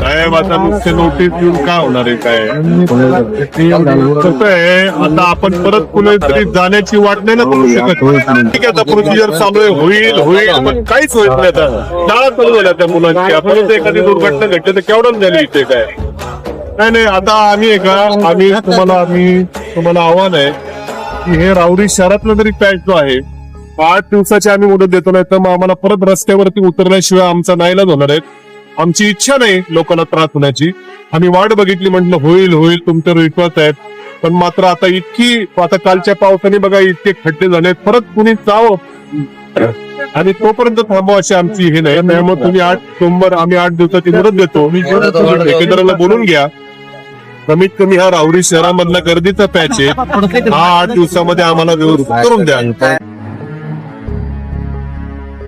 काय आता नुसते नोटीस घेऊन काय होणार आहे काय? आता आपण परत कुणीतरी जाण्याची वाट नाही ना करू शकत. ठीक आहे आता प्रोसिजर चालू आहे. होईल होईल पण काहीच होईल नाही आता. शाळा चालू झाल्या त्या मुलांची. आपण एखादी दुर्घटना घडली तर केवढं झाली इथे काय? नाही नाही आता आम्ही आहे का? आम्ही तुम्हाला आम्ही तुम्हाला आव्हान आहे की हे राऊरी शहरातलं जरी पॅच जो आहे आठ दिवसाची आम्ही मुदत देतो नाही तर मग आम्हाला परत रस्त्यावरती उतरल्याशिवाय आमचा नाईलाज होणार आहे. आमची इच्छा नाही लोकांना त्रास होण्याची. आम्ही वाट बघितली म्हटलं होईल होईल तुमच्यावर विश्वास आहेत पण मात्र आता इतकी आता कालच्या पावसाने बघा इतके खड्डे झाले परत कुणी जावं? आणि तोपर्यंत थांबवा अशी आमची हे नाही. त्यामुळे तुम्ही आठ सोमवार आम्ही आठ दिवसाची मुदत देतो. ठेकेदाराला बोलून घ्या. कमीत कमी हा राहुरी शहरामधला गर्दीचा पॅच आहे. हा आठ दिवसामध्ये आम्हाला व्यवस्थित करून द्या.